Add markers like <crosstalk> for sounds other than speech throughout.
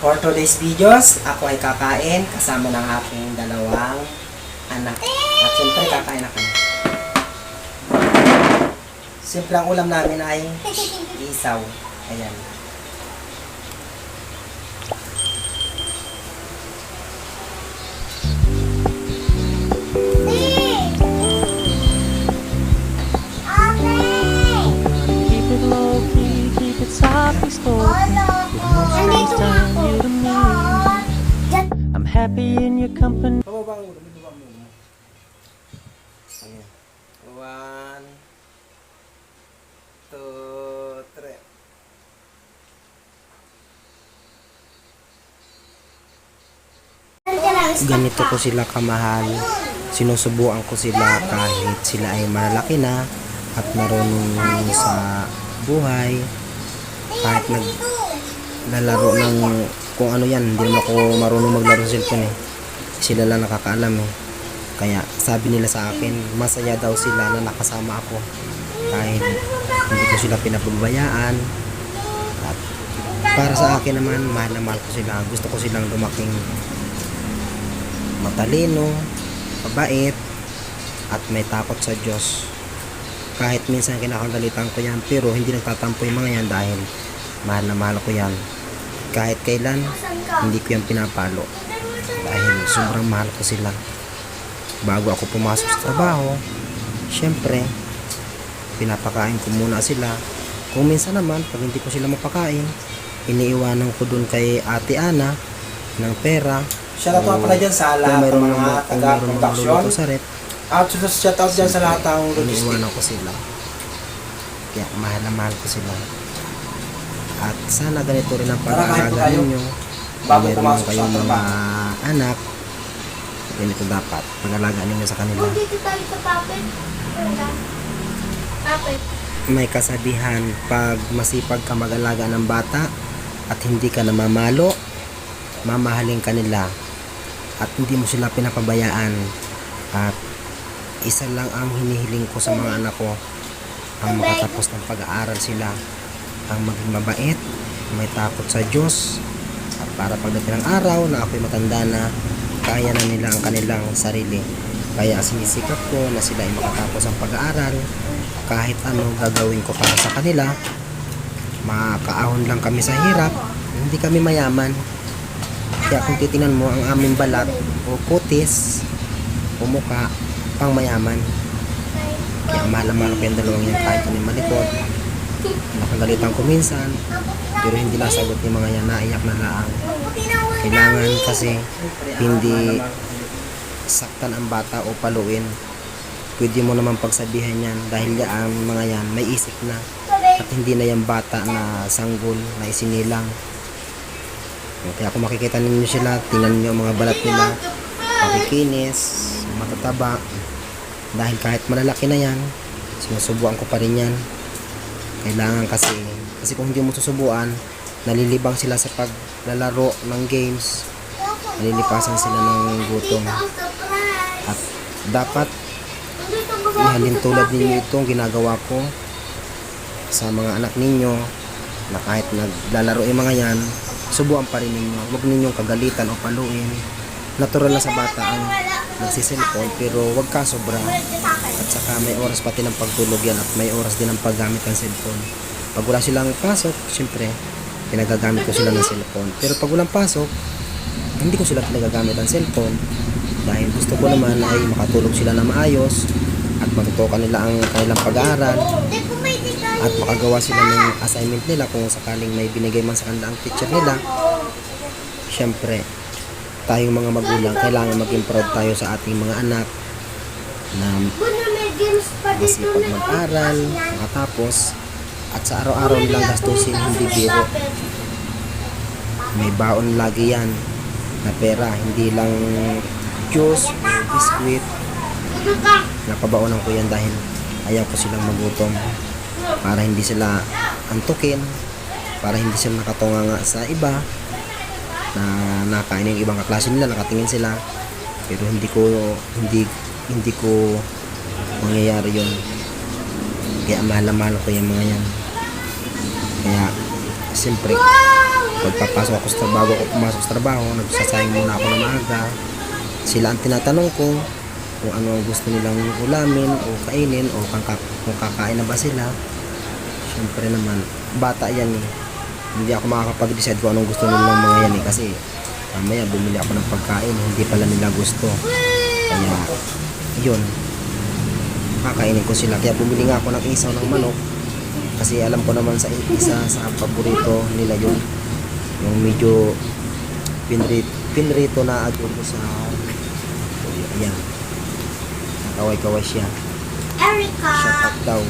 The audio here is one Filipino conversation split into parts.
For today's videos, ako ay kakain kasama ng aking dalawang anak. At siyempre kakain ako. Siyempre ang ulam namin ay <laughs> isaw. Ayan. Ganito ko sila kamahal. Sinusubuan ko sila kahit sila ay malalaki na at marunong sa buhay. Kahit naglalaro ng kung ano yan, hindi naman ako marunong maglaro sa cellphone eh. Sila lang nakakaalam eh. Kaya sabi nila sa akin, masaya daw sila na nakasama ako. Kahit hindi ko sila pinapabayaan. At para sa akin naman, mahal na mahal ko sila. Gusto ko silang lumaking matalino, mabait, at may takot sa Diyos. Kahit minsan kinakagalitan ko yan, pero hindi nagtatampo yung mga yan dahil mahal na mahal ko yan. Kahit kailan, hindi ko yan pinapalo. Dahil sobrang mahal ko sila. Bago ako pumasok sa trabaho, syempre, pinapakain ko muna sila. Kung minsan naman, pag hindi ko sila mapakain, iniiwanan ko dun kay Ate Ana ng pera. Shoutout nga pala dyan sa lahat ng mga taga-production. At shoutout dyan sa lahat ng logistic. iniiwanan ko sila. Kaya mahal na mahal ko sila. At sana ganito rin ang tayo, ninyo. Bago pumasok sa mga trabaho. anak, ganito dapat. Pag-alaga ninyo sa kanila. Dito tayo sa puppet. Puppet. May kasabihan, pag masipag ka mag-alaga ng bata at hindi ka namamalo, mamahalin ka nila at hindi mo sila pinapabayaan. At isa lang ang hinihiling ko sa mga anak ko, ang makatapos ng pag-aaral sila, ang maging mabait, may takot sa Diyos, at para pagdating ng araw na ako'y matanda na, kaya na nila ang kanilang sarili. Kaya sinisikap ko na sila ay makatapos ang pag-aaral, kahit ano gagawin ko para sa kanila, makaahon lang kami sa hirap, hindi kami mayaman. Kaya kung titingnan mo ang aming balat o kutis o muka, pang mayaman. Kaya mahal ko yung dalawang yan kahit kami malikot. Nakagalitan ko minsan, pero hindi nasagot ni mga yan, naiyak na laang. Kailangan kasi hindi saktan ang bata o paluin. Pwede mo naman pagsabihan yan dahil yan mga yan may isip na at hindi na yung bata na sanggol na isinilang. Kaya kung makikita ninyo sila, tingnan niyo ang mga balat nila, makikinis, matataba. Dahil kahit malalaki na yan, sinusubuan ko pa rin yan. Kailangan kasi, kasi kung hindi mo susubuan, nalilibang sila sa paglalaro ng games, nalilipasan sila ng gutom. At dapat ihalin tulad ninyo itong ginagawa ko sa mga anak ninyo na kahit naglalaro yung mga yan, subuan pa rin ninyo. Huwag ninyong kagalitan o paluin. Natural na sa bata ang nagsiselfon pero huwag ka sobra. At saka may oras pati ng pagtulog yan at may oras din ng paggamit ng cellphone. Pag wala silang pasok, syempre, pinagagamit ko sila ng cellphone. Pero pag walang pasok, hindi ko sila pinagagamit ng cellphone dahil gusto ko naman ay makatulog sila na maayos at matutukan nila ang kanilang pag-aaral at makagawa sila ng assignment nila kung sakaling may binigay man sa kanila ang teacher nila. Syempre tayong mga magulang kailangan maging proud tayo sa ating mga anak na masipag mag-aral makatapos at sa araw-araw nilang gastusin hindi biro. May baon lagi yan na pera hindi lang juice biscuit napabaonan ko yan dahil ayaw ko silang magutom para hindi sila antukin para hindi sila nakatunganga sa iba na nakain yung ibang kaklase nila nakatingin sila pero hindi ko hindi hindi ko mangyayari yun kaya mahal na mahal ko yung mga yan kaya siyempre pagpapasok ako sa trabaho, bago ako pumasok sa trabaho, nagsasayang muna ako ng maaga. Sila ang tinatanong ko kung ano ang gusto nilang ulamin o kainin o kung kakain na ba sila. Siyempre naman, bata yan eh. Hindi ako makakapag-decide kung anong gusto nilang mga yan eh. Kasi mamaya bumili ako ng pagkain, hindi pala nila gusto. Kaya, yun. Kakainin ko sila. Kaya bumili nga ako ng isaw ng manok. Kasi alam ko naman sa isa sa paborito nila yun. Yung medyo pinrito, pinrito na adobo sa Ayan. Nakaway-kaway siya. Erica. Shut up daw.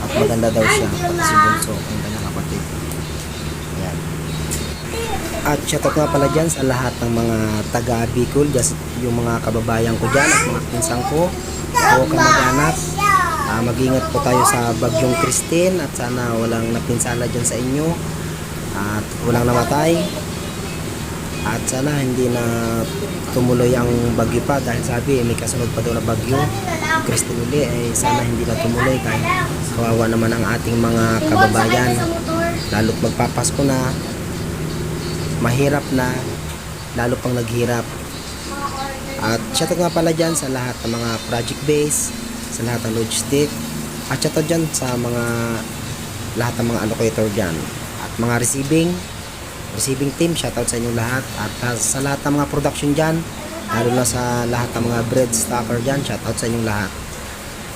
At maganda daw siya. Pati si Bunso, ang kanyang kapatid. Ayan. At shout out nga pala dyan sa lahat ng mga taga Bicol, just yung mga kababayan ko dyan at mga pinsang ko o kamag-anak. Ah, mag-ingat po tayo sa bagyong Christine at sana walang napinsala dyan sa inyo at walang namatay at sana hindi na tumuloy ang bagyo pa dahil sabi may kasunod pa daw na bagyo. Christine uli ay sana hindi na tumuloy dahil kawawa naman ang ating mga kababayan. Lalo't magpapasko na mahirap na lalo pang naghirap. At shoutout nga pala dyan sa lahat ng mga project base, sa lahat ng logistic, at shoutout dyan sa mga lahat ng mga allocator dyan. At mga receiving, receiving team, shoutout sa inyong lahat. At uh, sa lahat ng mga production dyan, lalo na sa lahat ng mga bread stocker dyan, shoutout sa inyong lahat.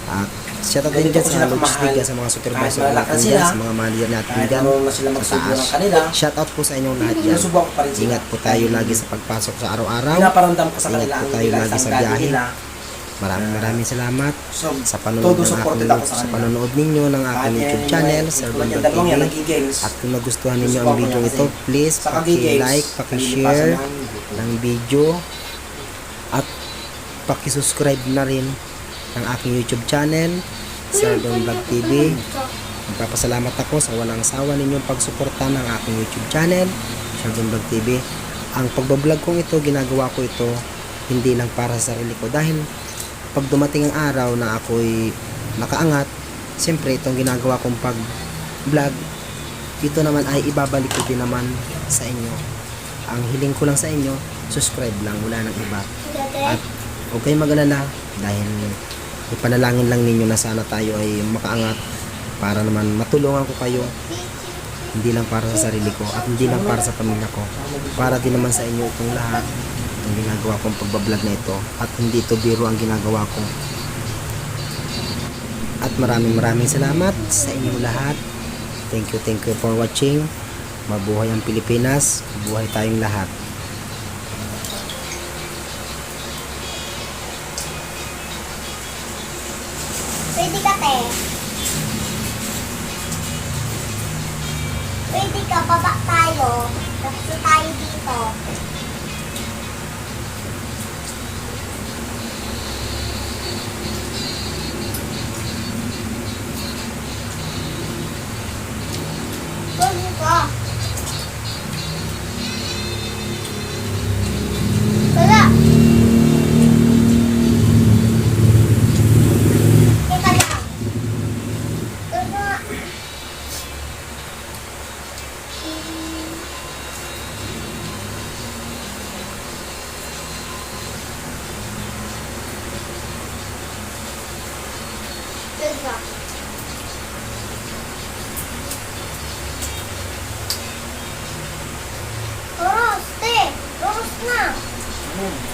At shoutout din dyan sa logistic, dyan sa mga supervisor natin dyan, sa mga manager natin dyan, sa taas. kanila, Shoutout po sa inyong lahat dyan. Ingat po tayo lagi sa pagpasok sa araw-araw. Ingat po tayo lagi sa biyahe. Maraming maraming salamat So, sa panonood ng aking ako sa sa panonood ninyo ng aking YouTube channel, Sir Bandang TV. At kung nagustuhan ninyo ang video ito, please paki-like, paki-share ng video at paki-subscribe na rin ng aking YouTube channel, Sir Don Vlog TV. Magpapasalamat ako sa walang sawa ninyong pagsuporta ng aking YouTube channel, Sir Don Vlog TV. Ang pagbablog kong ito, ginagawa ko ito hindi lang para sa sarili ko dahil pag dumating ang araw na ako'y nakaangat, siyempre itong ginagawa kong pag-vlog, ito naman ay ibabalik ko din naman sa inyo. Ang hiling ko lang sa inyo, subscribe lang, wala nang iba. At huwag kayong mag-alala dahil ipanalangin lang ninyo na sana tayo ay makaangat para naman matulungan ko kayo hindi lang para sa sarili ko at hindi lang para sa pamilya ko para din naman sa inyo itong lahat ang ginagawa kong pagbablog na ito at hindi ito biro ang ginagawa ko at maraming maraming salamat sa inyong lahat thank you thank you for watching mabuhay ang Pilipinas mabuhay tayong lahat Pwede ka, te. Pwede ka, baba tayo. Tapos tayo dito. Amen.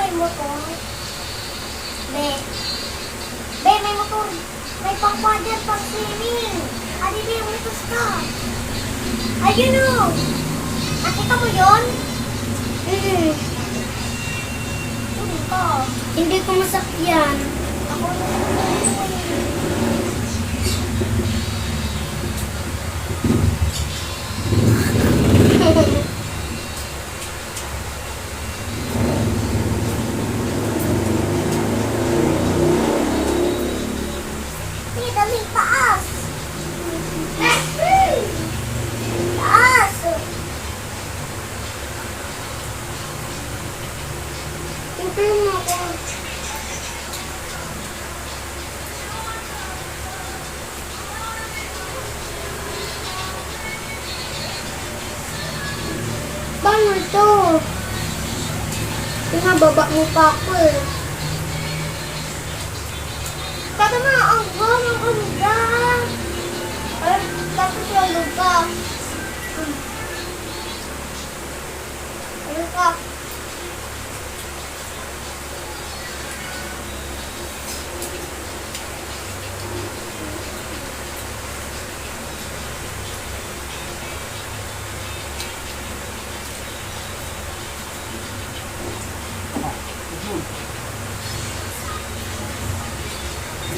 may motor. Be. Be, may motor. May pangpadyan, pang swimming. Adi, be, umitos ka. Ayun o. Nakita mo yun? Hmm. Ano ka? Hindi ko masakyan. Ako na. Hindi, daming taas. Taas. Hintayin mo ako. Paano ito? Pinababa mo pa ako eh. Kata mo, ang gong, ang ganda. Ay, tapos yung lupa. Ano ka?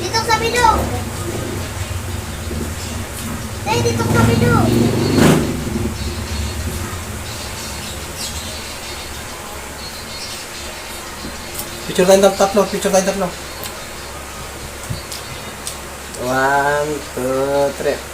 Dito sa bilog. Eh, dito sa bilog. Picture tayo ng tatlo, picture tayo tatlo. One, two, three.